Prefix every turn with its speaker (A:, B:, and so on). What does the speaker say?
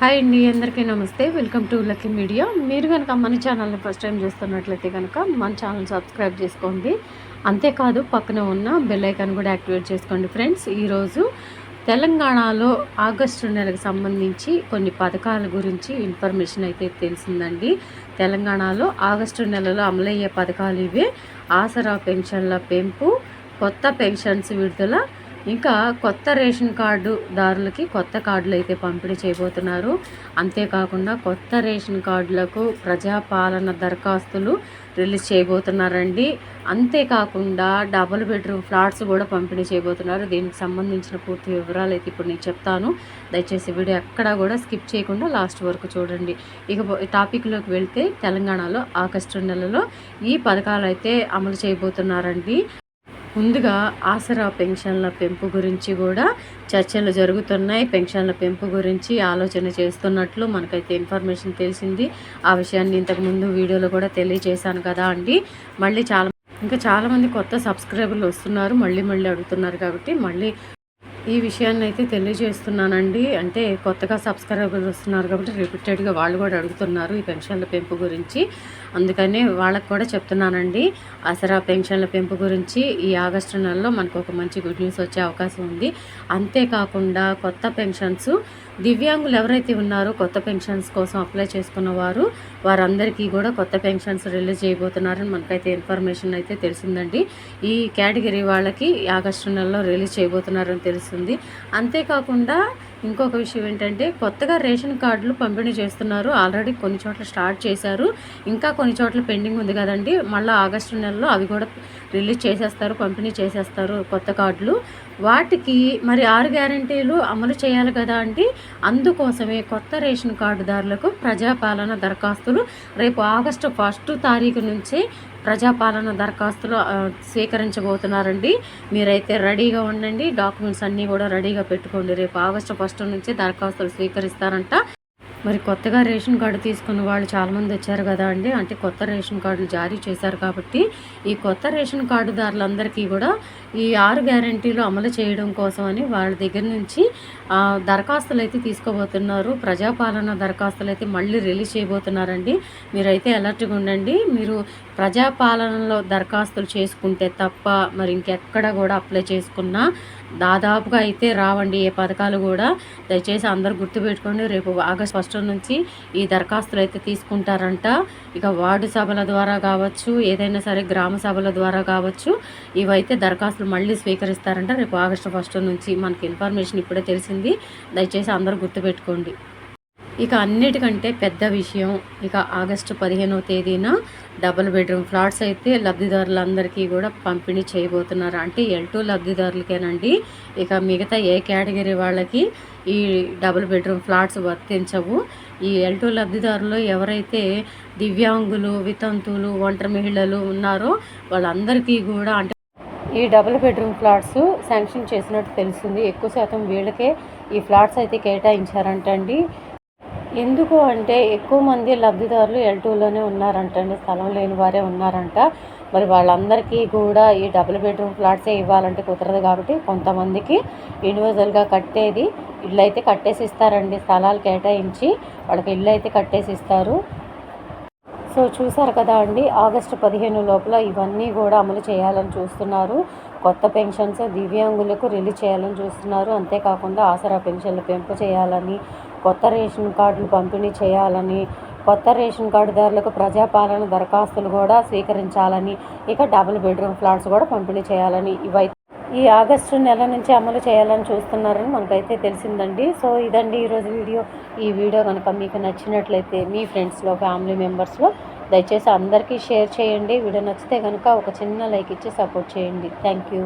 A: Hi అండి అందరికీ నమస్తే. వెల్కమ్ టు లక్కీ మీడియా మీరు కనుక మన ఛానల్ని ఫస్ట్ టైం చూస్తున్నట్లయితే కనుక మన ఛానల్ సబ్స్క్రైబ్ చేసుకోండి. అంతేకాదు పక్కన ఉన్న బెల్ ఐకాన్ కూడా యాక్టివేట్ చేసుకోండి ఫ్రెండ్స్ ఈరోజు తెలంగాణలో ఆగస్టు నెలకు సంబంధించి కొన్ని పథకాల గురించి ఇన్ఫర్మేషన్ అయితే తెలిసిందండి. తెలంగాణలో ఆగస్టు నెలలో అమలయ్యే పథకాలు ఇవే. ఆసరా పెన్షన్ల పెంపు కొత్త పెన్షన్స్ విడుదల ఇంకా కొత్త రేషన్ కార్డు దారులకి కొత్త కార్డులు అయితే పంపిణీ చేయబోతున్నారు. అంతేకాకుండా కొత్త రేషన్ కార్డులకు ప్రజాపాలన దరఖాస్తులు రిలీజ్ చేయబోతున్నారండి. అంతేకాకుండా డబుల్ బెడ్రూమ్ ఫ్లాట్స్ కూడా పంపిణీ చేయబోతున్నారు. దీనికి సంబంధించిన పూర్తి వివరాలు అయితే ఇప్పుడు నేను చెప్తాను. దయచేసి వీడియో ఎక్కడా కూడా స్కిప్ చేయకుండా లాస్ట్ వరకు చూడండి. ఇక టాపిక్లోకి వెళ్తే తెలంగాణలో ఆగస్టు నెలలో ఈ పథకాలు అయితే అమలు చేయబోతున్నారండి. ముందుగా ఆసరా పెన్షన్ల పెంపు గురించి కూడా చర్చలు జరుగుతున్నాయి. పెన్షన్ల పెంపు గురించి ఆలోచన చేస్తున్నట్లు మనకైతే ఇన్ఫర్మేషన్ తెలిసింది. ఆ విషయాన్ని ఇంతకుముందు వీడియోలో కూడా తెలియజేశాను కదా అండి. మళ్ళీ చాలా ఇంకా చాలామంది కొత్త సబ్స్క్రైబర్లు వస్తున్నారు. మళ్ళీ మళ్ళీ అడుగుతున్నారు కాబట్టి మళ్ళీ ఈ విషయాన్ని అయితే తెలియజేస్తున్నానండి. అంటే కొత్తగా సబ్స్క్రైబర్స్ వస్తున్నారు కాబట్టి రిపీటెడ్గా వాళ్ళు కూడా అడుగుతున్నారు ఈ పెన్షన్ల పెంపు గురించి. అందుకని వాళ్ళకి కూడా చెప్తున్నానండి. అసరా పెన్షన్ల పెంపు గురించి ఈ ఆగస్టు నెలలో మనకు ఒక మంచి గుడ్ న్యూస్ వచ్చే అవకాశం ఉంది. అంతేకాకుండా కొత్త పెన్షన్స్ దివ్యాంగులు ఎవరైతే ఉన్నారో కొత్త పెన్షన్స్ కోసం అప్లై చేసుకున్న వారు వారందరికీ కూడా కొత్త పెన్షన్స్ రిలీజ్ చేయబోతున్నారని మనకైతే ఇన్ఫర్మేషన్ అయితే తెలిసిందండి. ఈ కేటగిరీ వాళ్ళకి ఆగస్టు నెలలో రిలీజ్ చేయబోతున్నారని తెలుస్తుంది. అంతేకాకుండా ఇంకొక విషయం ఏంటంటే కొత్తగా రేషన్ కార్డులు పంపిణీ చేస్తున్నారు. ఆల్రెడీ కొన్ని చోట్ల స్టార్ట్ చేశారు. ఇంకా కొన్ని చోట్ల పెండింగ్ ఉంది కదండి. మళ్ళీ ఆగస్టు నెలలో అవి కూడా రిలీజ్ చేసేస్తారు పంపిణీ చేసేస్తారు కొత్త కార్డులు. వాటికి మరి ఆరు గ్యారంటీలు అమలు చేయాలి కదా అండి. అందుకోసమే కొత్త రేషన్ కార్డుదారులకు ప్రజాపాలన దరఖాస్తులు రేపు ఆగస్టు ఫస్ట్ తారీఖు నుంచే ప్రజాపాలన దరఖాస్తులు స్వీకరించబోతున్నారండి. మీరైతే రెడీగా ఉండండి. డాక్యుమెంట్స్ అన్నీ కూడా రెడీగా పెట్టుకోండి. రేపు ఆగస్టు ఫస్ట్ నుంచే దరఖాస్తులు స్వీకరిస్తారంట. మరి కొత్తగా రేషన్ కార్డు తీసుకున్న వాళ్ళు చాలామంది వచ్చారు కదా అండి. అంటే కొత్త రేషన్ కార్డులు జారీ చేశారు కాబట్టి ఈ కొత్త రేషన్ కార్డుదారులందరికీ కూడా ఈ ఆరు గ్యారంటీలు అమలు చేయడం కోసం అని వాళ్ళ దగ్గర నుంచి దరఖాస్తులు అయితే తీసుకోబోతున్నారు. ప్రజాపాలన దరఖాస్తులు అయితే మళ్ళీ రిలీజ్ చేయబోతున్నారండి. మీరైతే అలర్ట్గా ఉండండి. మీరు ప్రజాపాలనలో దరఖాస్తులు చేసుకుంటే తప్ప మరి ఇంకెక్కడ కూడా అప్లై చేసుకున్నా దాదాపుగా అయితే రావండి. ఏ పథకాలు కూడా దయచేసి అందరు గుర్తుపెట్టుకోండి. రేపు ఆగస్ట్ ఫస్ట్ నుంచి ఈ దరఖాస్తులు అయితే తీసుకుంటారంట. ఇక వార్డు సభల ద్వారా కావచ్చు ఏదైనా సరే గ్రామ సభల ద్వారా కావచ్చు ఇవైతే దరఖాస్తులు మళ్ళీ స్వీకరిస్తారంట. రేపు ఆగస్టు ఫస్ట్ నుంచి మనకి ఇన్ఫర్మేషన్ ఇప్పుడే తెలిసింది. దయచేసి అందరూ గుర్తుపెట్టుకోండి. ఇక అన్నిటికంటే పెద్ద విషయం ఇక ఆగస్టు పదిహేనవ తేదీన డబుల్ బెడ్రూమ్ ఫ్లాట్స్ అయితే లబ్ధిదారులందరికీ కూడా పంపిణీ చేయబోతున్నారు. అంటే ఎల్ టూ లబ్ధిదారులకేనండి. ఇక మిగతా ఏ కేటగిరీ వాళ్ళకి ఈ డబుల్ బెడ్రూమ్ ఫ్లాట్స్ వర్తించవు. ఈ ఎల్ టూ లబ్ధిదారులు ఎవరైతే దివ్యాంగులు వితంతువులు ఒంటరి మహిళలు ఉన్నారో వాళ్ళందరికీ కూడా అంటే ఈ డబుల్ బెడ్రూమ్ ఫ్లాట్స్ శాంక్షన్ చేసినట్టు తెలిసింది ఎక్కువ శాతం వీళ్ళకే ఈ ఫ్లాట్స్ అయితే కేటాయించారంటండి. ఎందుకు అంటే ఎక్కువ మంది లబ్ధిదారులు ఎల్ టూలోనే ఉన్నారంటండి స్థలం లేని వారే ఉన్నారంట. మరి వాళ్ళందరికీ కూడా ఈ డబుల్ బెడ్రూమ్ ఫ్లాట్సే ఇవ్వాలంటే కుదరదు కాబట్టి కొంతమందికి ఇండివిజువల్గా కట్టేది ఇల్లు అయితే కట్టేసి ఇస్తారండి స్థలాలు కేటాయించి వాళ్ళకి ఇల్లు అయితే కట్టేసి ఇస్తారు సో చూసారు కదా అండి ఆగస్టు పదిహేను లోపల ఇవన్నీ కూడా అమలు చేయాలని చూస్తున్నారు. కొత్త పెన్షన్స్ దివ్యాంగులకు రిలీజ్ చేయాలని చూస్తున్నారు. అంతేకాకుండా ఆసరా పెన్షన్లు పెంపు చేయాలని కొత్త రేషన్ కార్డులు పంపిణీ చేయాలని కొత్త రేషన్ కార్డుదారులకు ప్రజాపాలన దరఖాస్తులు కూడా స్వీకరించాలని ఇక డబుల్ బెడ్రూమ్ ఫ్లాట్స్ కూడా పంపిణీ చేయాలని ఇవైతే ఈ ఆగస్టు నెల నుంచి అమలు చేయాలని చూస్తున్నారని మనకైతే తెలిసిందండి. సో ఇదండి ఈరోజు వీడియో. ఈ వీడియో కనుక మీకు నచ్చినట్లయితే మీ ఫ్రెండ్స్లో ఫ్యామిలీ మెంబర్స్లో దయచేసి అందరికీ షేర్ చేయండి. వీడియో నచ్చితే కనుక ఒక చిన్న లైక్ ఇచ్చి సపోర్ట్ చేయండి. Thank you.